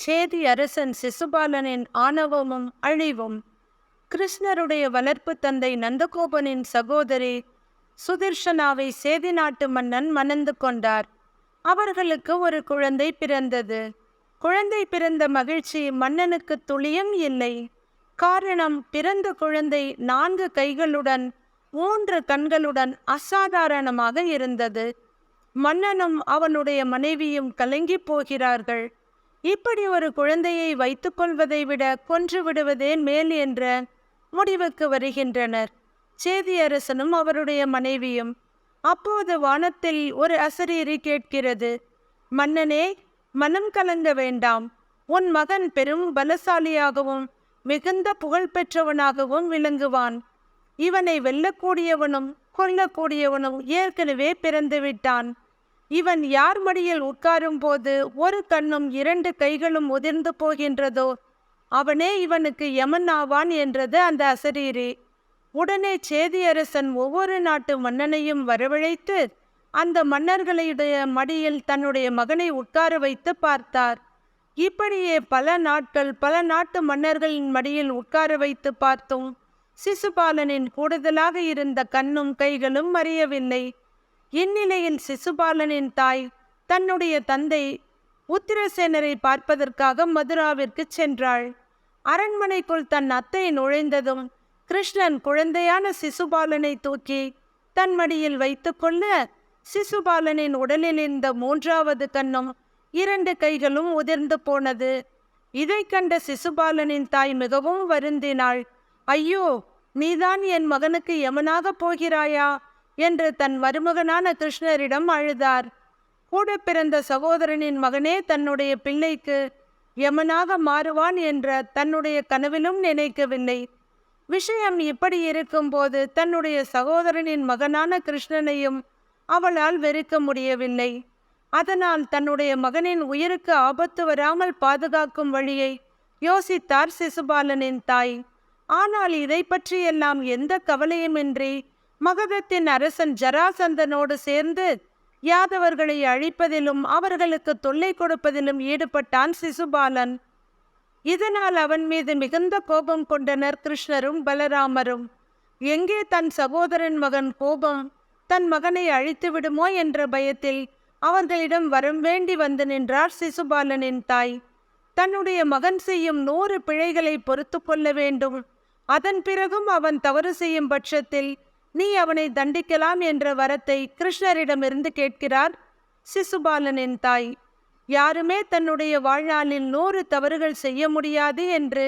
சேதி அரசன் சிசுபாலனின் ஆணவமும் அழிவும். கிருஷ்ணருடைய வளர்ப்பு தந்தை நந்தகோபனின் சகோதரி சுதர்ஷனாவை சேதி நாட்டு மன்னன் மணந்து கொண்டார். அவர்களுக்கு ஒரு குழந்தை பிறந்தது. குழந்தை பிறந்த மகிழ்ச்சி மன்னனுக்கு துளியும் இல்லை. காரணம் பிறந்த குழந்தை நான்கு கைகளுடன் மூன்று கண்களுடன் அசாதாரணமாக இருந்தது. மன்னனும் அவனுடைய மனைவியும் கலங்கி போகிறார்கள். இப்படி ஒரு குழந்தையை வைத்துக்கொள்வதை விட கொன்று விடுவதே மேல் என்ற முடிவுக்கு வருகின்றனர். சேதியரசனும் அவருடைய மனைவியும் அப்போது வானத்தில் ஒரு அசரீரி கேட்கிறது. மன்னனே மனம் கலங்க வேண்டாம். உன் மகன் பெரும் பலசாலியாகவும் மிகுந்த புகழ் பெற்றவனாகவும் விளங்குவான். இவனை வெல்லக்கூடியவனும் கொல்லக்கூடியவனும் ஏற்கனவே பிறந்து விட்டான். இவன் யார் மடியில் உட்காரும் போது ஒரு கண்ணும் இரண்டு கைகளும் உதிர்ந்து போகின்றதோ அவனே இவனுக்கு யமன் ஆவான் என்றது அந்த அசரீரி. உடனே சேதியரசன் ஒவ்வொரு நாட்டு மன்னனையும் வரவழைத்து அந்த மன்னர்களுடைய மடியில் தன்னுடைய மகனை உட்கார வைத்து பார்த்தார். இப்படியே பல நாட்கள் பல நாட்டு மன்னர்களின் மடியில் உட்கார வைத்து பார்த்தும் சிசுபாலனின் கூடுதலாக இருந்த கண்ணும் கைகளும் மறியவில்லை இந்நிலையில் சிசுபாலனின் தாய் தன்னுடைய தந்தை உத்திரசேனரை பார்ப்பதற்காக மதுராவிற்கு சென்றாள். அரண்மனைக்குள் தன் அத்தை நுழைந்ததும் கிருஷ்ணன் குழந்தையான சிசுபாலனை தூக்கி தன் மடியில் வைத்துக்கொள்ள சிசுபாலனின் உடலில் இருந்த மூன்றாவது கண்ணும் இரண்டு கைகளும் உதிர்ந்து போனது. இதை கண்ட சிசுபாலனின் தாய் மிகவும் வருந்தினாள். ஐயோ நீதான் என் மகனுக்கு யமனாக போகிறாயா? என்று தன் மருமகனான கிருஷ்ணரிடம் அழுதார். கூட பிறந்த சகோதரனின் மகனே தன்னுடைய பிள்ளைக்கு யமனாக மாறுவான் என்ற தன்னுடைய கனவிலும் நினைக்கவில்லை. விஷயம் இப்படி இருக்கும்போது தன்னுடைய சகோதரனின் மகனான கிருஷ்ணனையும் அவளால் வெறுக்க முடியவில்லை. அதனால் தன்னுடைய மகனின் உயிருக்கு ஆபத்து வராமல் பாதுகாக்கும் வழியை யோசித்தார் சிசுபாலனின் தாய். ஆனால் இதை பற்றியெல்லாம் எந்த கவலையுமின்றி மகதத்தின் அரசன் ஜராசந்தனோடு சேர்ந்து யாதவர்களை அழிப்பதிலும் அவர்களுக்கு தொல்லை கொடுப்பதிலும் ஈடுபட்டான் சிசுபாலன். இதனால் அவன் மீது மிகுந்த கோபம் கொண்டனர் கிருஷ்ணரும் பலராமரும். எங்கே தன் சகோதரன் மகன் கோபம்? தன் மகனை அழித்து விடுமோ என்ற பயத்தில் அவர்களிடம் வரம் வேண்டி வந்து நின்றார் சிசுபாலனின் தாய். தன்னுடைய மகன் செய்யும் நூறு பிழைகளை பொறுத்து கொள்ள வேண்டும். அதன் பிறகும் அவன் தவறு செய்யும் பட்சத்தில் நீ அவனை தண்டிக்கலாம் என்ற வரத்தை கிருஷ்ணரிடமிருந்து கேட்கிறார் சிசுபாலனின் தாய். யாருமே தன்னுடைய வாழ்நாளில் நூறு தவறுகள் செய்ய முடியாது என்று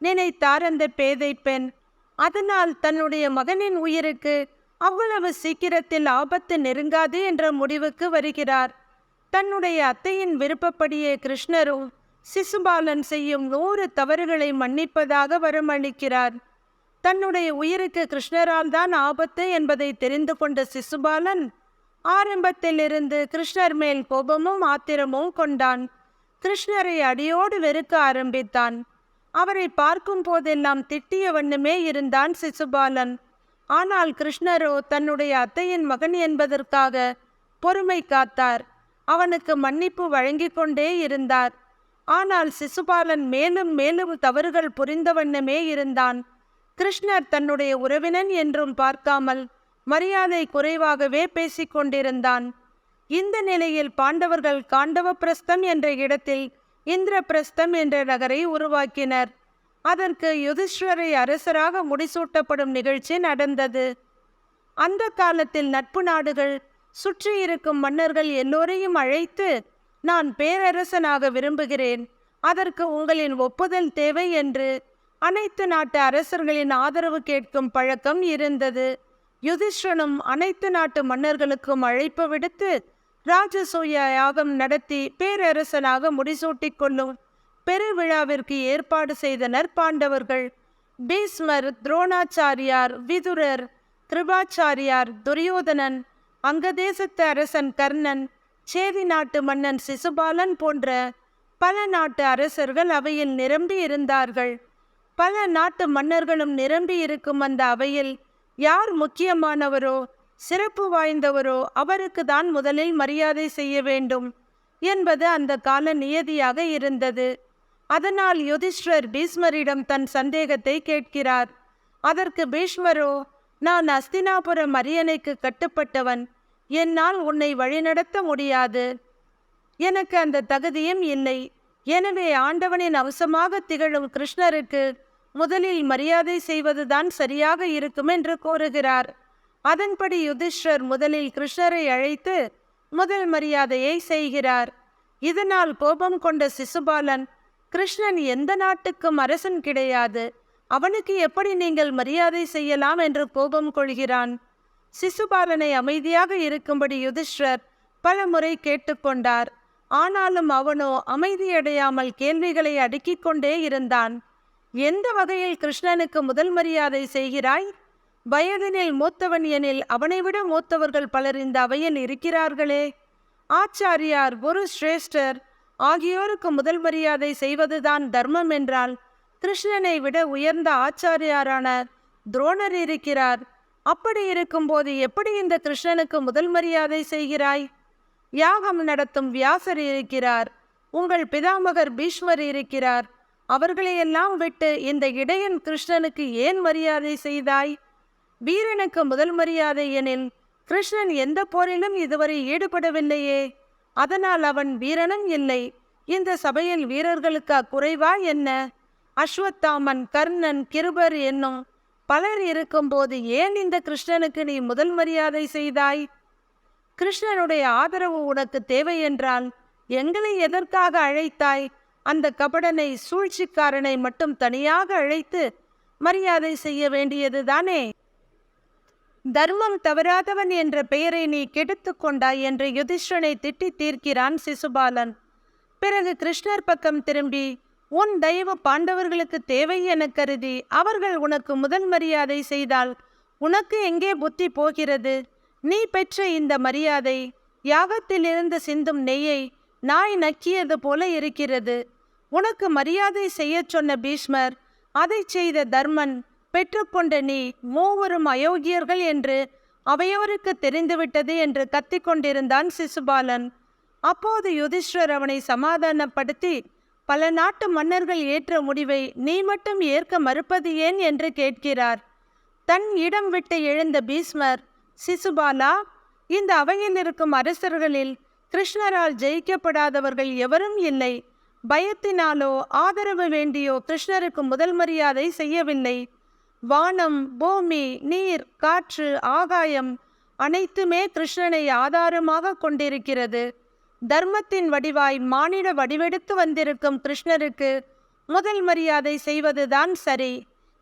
நினைத்தார் அந்த பேதை பெண். அதனால் தன்னுடைய மகனின் உயிருக்கு அவ்வளவு சீக்கிரத்தில் ஆபத்து நெருங்காது என்ற முடிவுக்கு வருகிறார். தன்னுடைய அத்தையின் விருப்பப்படியே கிருஷ்ணரும் சிசுபாலன் செய்யும் நூறு தவறுகளை மன்னிப்பதாக வரமளிக்கிறார். தன்னுடைய உயிருக்கு கிருஷ்ணராம் தான் ஆபத்து என்பதை தெரிந்து கொண்ட சிசுபாலன் ஆரம்பத்திலிருந்து கிருஷ்ணர் மேல் கோபமும் ஆத்திரமும் கொண்டான். கிருஷ்ணரை அடியோடு வெறுக்க ஆரம்பித்தான். அவரை பார்க்கும் போதெல்லாம் திட்டிய வண்ணமே இருந்தான் சிசுபாலன். ஆனால் கிருஷ்ணரோ தன்னுடைய அத்தையின் மகன் என்பதற்காக பொறுமை காத்தார். அவனுக்கு மன்னிப்பு வழங்கிக் கொண்டே இருந்தார். ஆனால் சிசுபாலன் மேலும் மேலும் தவறுகள் புரிந்த வண்ணமே இருந்தான். கிருஷ்ணர் தன்னுடைய உறவினன் என்றும் பார்க்காமல் மரியாதை குறைவாகவே பேசிக் கொண்டிருந்தான். இந்த நிலையில் பாண்டவர்கள் காண்டவபிரஸ்தம் என்ற இடத்தில் இந்திரபிரஸ்தம் என்ற நகரை உருவாக்கினர். அதற்கு யுதிஷ்வரை அரசராக முடிசூட்டப்படும் நிகழ்ச்சி நடந்தது. அந்த காலத்தில் நட்பு நாடுகள் சுற்றி இருக்கும் மன்னர்கள் எல்லோரையும் அழைத்து நான் பேரரசனாக விரும்புகிறேன். அதற்கு உங்களின் ஒப்புதல் தேவை என்று அனைத்து நாட்டு அரசர்களின் ஆதரவு கேட்கும் பழக்கம் இருந்தது. யுதிஷ்டனும் அனைத்து நாட்டு மன்னர்களுக்கும் அழைப்பு விடுத்து ராஜசூய யாகம் நடத்தி பேரரசனாக முடிசூட்டிக் கொள்ளும் பெருவிழாவிற்கு ஏற்பாடு செய்தனர் பாண்டவர்கள். பீஸ்மர் துரோணாச்சாரியார் விதுரர் கிருபாச்சாரியார் துரியோதனன் அங்கதேசத்து அரசன் கர்ணன் சேதி நாட்டு மன்னன் சிசுபாலன் போன்ற பல நாட்டு அரசர்கள் அவையில் நிரம்பி இருந்தார்கள் பல நாட்டு மன்னர்களும் நிரம்பி இருக்கும் அந்த அவையில் யார் முக்கியமானவரோ சிறப்பு வாய்ந்தவரோ அவருக்கு தான் முதலில் மரியாதை செய்ய வேண்டும் என்பது அந்த கால நியதியாக இருந்தது. அதனால் யுதிஷ்டர் பீஷ்மரிடம் தன் சந்தேகத்தை கேட்கிறார். அதற்கு பீஷ்மரோ நான் அஸ்தினாபுரம் அரியணைக்கு கட்டுப்பட்டவன் என்னால் உன்னை வழிநடத்த முடியாது. எனக்கு அந்த தகுதியும் இல்லை. எனவே ஆண்டவனின் அவசமாக திகழும் கிருஷ்ணருக்கு முதலில் மரியாதை செய்வதுதான் சரியாக இருக்கும் என்று கூறுகிறார். அதன்படி யுதிஷ்டர் முதலில் கிருஷ்ணரை அழைத்து முதல் மரியாதையை செய்கிறார். இதனால் கோபம் கொண்ட சிசுபாலன் கிருஷ்ணன் எந்த நாட்டுக்கும் அரசன் கிடையாது. அவனுக்கு எப்படி நீங்கள் மரியாதை செய்யலாம்? என்று கோபம் கொள்கிறான். சிசுபாலனை அமைதியாக இருக்கும்படி யுதிஷ்டர் பல முறை கேட்டுக்கொண்டார் ஆனாலும் அவனோ அமைதியடையாமல் கேள்விகளை அடுக்கிக் கொண்டே இருந்தான். எந்த வகையில் கிருஷ்ணனுக்கு முதல் மரியாதை செய்கிறாய்? வயதினில் மூத்தவன் எனில் அவனை விட மூத்தவர்கள் பலர் இந்த அவையில் இருக்கிறார்களே. ஆச்சாரியார் குரு சிரேஷ்டர் ஆகியோருக்கு முதல் மரியாதை செய்வதுதான் தர்மம் என்றால் கிருஷ்ணனை விட உயர்ந்த ஆச்சாரியாரான துரோணர் இருக்கிறார். அப்படி இருக்கும்போது எப்படி இந்த கிருஷ்ணனுக்கு முதல் மரியாதை செய்கிறாய்? யாகம் நடத்தும் வியாசர் இருக்கிறார். உங்கள் பிதாமகர் பீஷ்மர் இருக்கிறார். அவர்களையெல்லாம் விட்டு இந்த இடையன் கிருஷ்ணனுக்கு ஏன் மரியாதை செய்தாய்? வீரனுக்கு முதல் மரியாதை எனில் கிருஷ்ணன் எந்த போரிலும் இதுவரை ஈடுபடவில்லையே. அதனால் அவன் வீரனும் இல்லை. இந்த சபையில் வீரர்களுக்கு குறைவா என்ன? அஸ்வத்தாமன் கர்ணன் கிருபர் என்னும் பலர் இருக்கும்போது ஏன் இந்த கிருஷ்ணனுக்கு நீ முதல் மரியாதை செய்தாய்? கிருஷ்ணனுடைய ஆதரவு உனக்கு தேவை என்றால் எங்களை எதற்காக அழைத்தாய்? அந்த கபடனை சூழ்ச்சிக்காரனை மட்டும் தனியாக அழைத்து மரியாதை செய்ய வேண்டியதுதானே தர்மம் தவறாதவன் என்ற பெயரை நீ கெடுத்து கொண்டாய் என்று யுதிஷ்டனை திட்டி தீர்க்கிறான் சிசுபாலன். பிறகு கிருஷ்ணர் பக்கம் திரும்பி உன் தெய்வ பாண்டவர்களுக்கு தேவை என கருதி அவர்கள் உனக்கு முதல் மரியாதை செய்தால் உனக்கு எங்கே புத்தி போகிறது? நீ பெற்ற இந்த மரியாதை யாகத்திலிருந்து சிந்தும் நெய்யை நாய் நக்கியது போல இருக்கிறது. உனக்கு மரியாதை செய்யச் சொன்ன பீஷ்மர் அதை செய்த தர்மன் பெற்றுக்கொண்ட நீ மூவரும் அயோக்கியர்கள் என்று அவையோருக்கு தெரிந்துவிட்டது என்று கத்திக்கொண்டிருந்தான் சிசுபாலன். அப்போது யுதிஷ்டர் அவனை சமாதானப்படுத்தி பல நாட்டு மன்னர்கள் ஏற்ற முடிவை நீ மட்டும் ஏற்க மறுப்பது ஏன்? என்று கேட்கிறார். தன் இடம் விட்டு எழுந்த பீஷ்மர் சிசுபாலா இந்த அவையில் இருக்கும் அரசர்களில் கிருஷ்ணரால் ஜெயிக்கப்படாதவர்கள் எவரும் இல்லை. பயத்தினாலோ ஆதரவு வேண்டியோ கிருஷ்ணருக்கு முதல் மரியாதை செய்யவில்லை. வானம் பூமி நீர் காற்று ஆகாயம் அனைத்துமே கிருஷ்ணனை ஆதாரமாக கொண்டிருக்கிறது. தர்மத்தின் வடிவாய் மானிட வடிவெடுத்து வந்திருக்கும் கிருஷ்ணருக்கு முதல் மரியாதை செய்வதுதான் சரி.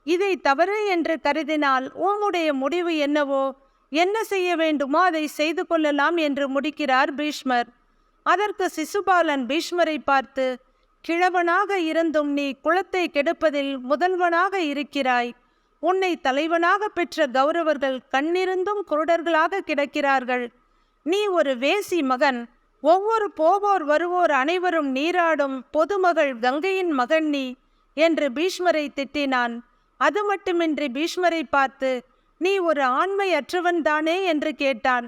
இதை தவறு என்று கருதினால் உம்முடைய முடிவு என்னவோ என்ன செய்ய வேண்டுமோ அதை செய்து கொள்ளலாம் என்று முடிக்கிறார் பீஷ்மர். அதற்கு சிசுபாலன் பீஷ்மரை பார்த்து கிழவனாக இருந்தும் நீ குலத்தை கெடுப்பதில் முதல்வனாக இருக்கிறாய். உன்னை தலைவனாக பெற்ற கௌரவர்கள் கண்ணிருந்தும் குருடர்களாக கிடக்கிறார்கள். நீ ஒரு வேசி மகன். ஒவ்வொரு போவோர் வருவோர் அனைவரும் நீராடும் பொதுமகள் கங்கையின் மகன் நீ என்று பீஷ்மரை திட்டினான். அது மட்டுமின்றி பீஷ்மரை பார்த்து நீ ஒரு ஆண்மை அற்றவன் தானே? என்று கேட்டான்.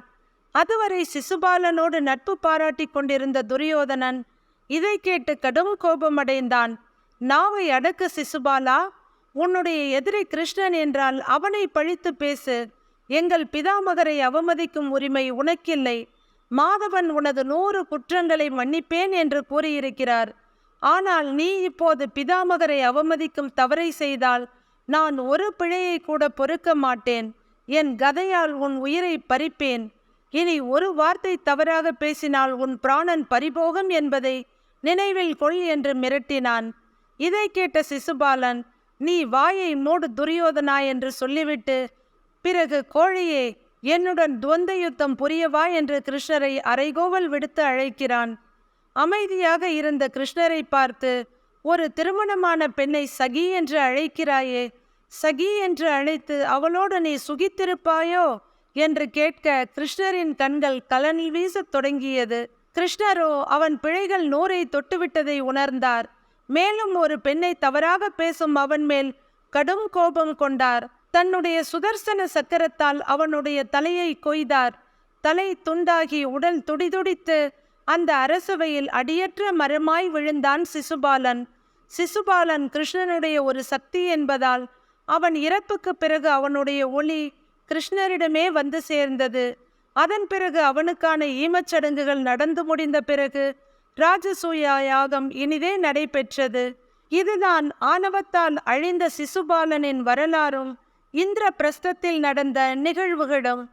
அதுவரை சிசுபாலனோடு நட்பு பாராட்டிக் கொண்டிருந்த துரியோதனன் இதை கேட்டு கடும் கோபமடைந்தான். நாவை அடக்கு சிசுபாலா. உன்னுடைய எதிரி கிருஷ்ணன் என்றால் அவனை பழித்து பேசு. எங்கள் பிதாமகரை அவமதிக்கும் உரிமை உனக்கில்லை. மாதவன் உனது நூறு குற்றங்களை மன்னிப்பேன் என்று கூறியிருக்கிறார். ஆனால் நீ இப்போது பிதாமகரை அவமதிக்கும் தவறை செய்தால் நான் ஒரு பிழையை கூட பொறுக்க மாட்டேன். என் கதையால் உன் உயிரை பறிப்பேன். இனி ஒரு வார்த்தை தவறாக பேசினால் உன் பிராணன் பறிபோகும் என்பதை நினைவில் கொள் என்று மிரட்டினான். இதை கேட்ட சிசுபாலன் நீ வாயை மூடு துரியோதனா என்று சொல்லிவிட்டு பிறகு கோழியே என்னுடன் துவந்த யுத்தம் புரியவா என்று கிருஷ்ணரை அரைகோவல் விடுத்து அழைக்கிறான். அமைதியாக இருந்த கிருஷ்ணரை பார்த்து ஒரு திருமணமான பெண்ணை சகி என்று அழைக்கிறாயே சகி என்று அழைத்து அவளோடு நீ சுகித்திருப்பாயோ? என்று கேட்க கிருஷ்ணரின் கண்கள் கலன் வீசத் தொடங்கியது. கிருஷ்ணரோ அவன் பிழைகள் நூறை தொட்டுவிட்டதை உணர்ந்தார். மேலும் ஒரு பெண்ணை தவறாக பேசும் அவன் மேல் கடும் கோபம் கொண்டார். தன்னுடைய சுதர்சன சக்கரத்தால் அவனுடைய தலையை கொய்தார். தலை துண்டாகி உடல் துடிதுடித்து அந்த அரசவையில் அடியற்ற மரமாய் விழுந்தான் சிசுபாலன். சிசுபாலன் கிருஷ்ணனுடைய ஒரு சக்தி என்பதால் அவன் இறப்புக்கு பிறகு அவனுடைய ஒளி கிருஷ்ணரிடமே வந்து சேர்ந்தது. அதன் பிறகு அவனுக்கான ஈமச்சடங்குகள் நடந்து முடிந்த பிறகு ராஜசூய யாகம் இனிதே நடைபெற்றது. இதுதான் ஆணவத்தால் அழிந்த சிசுபாலனின் வரலாறும் இந்திர பிரஸ்தத்தில் நடந்த நிகழ்வுகளும்.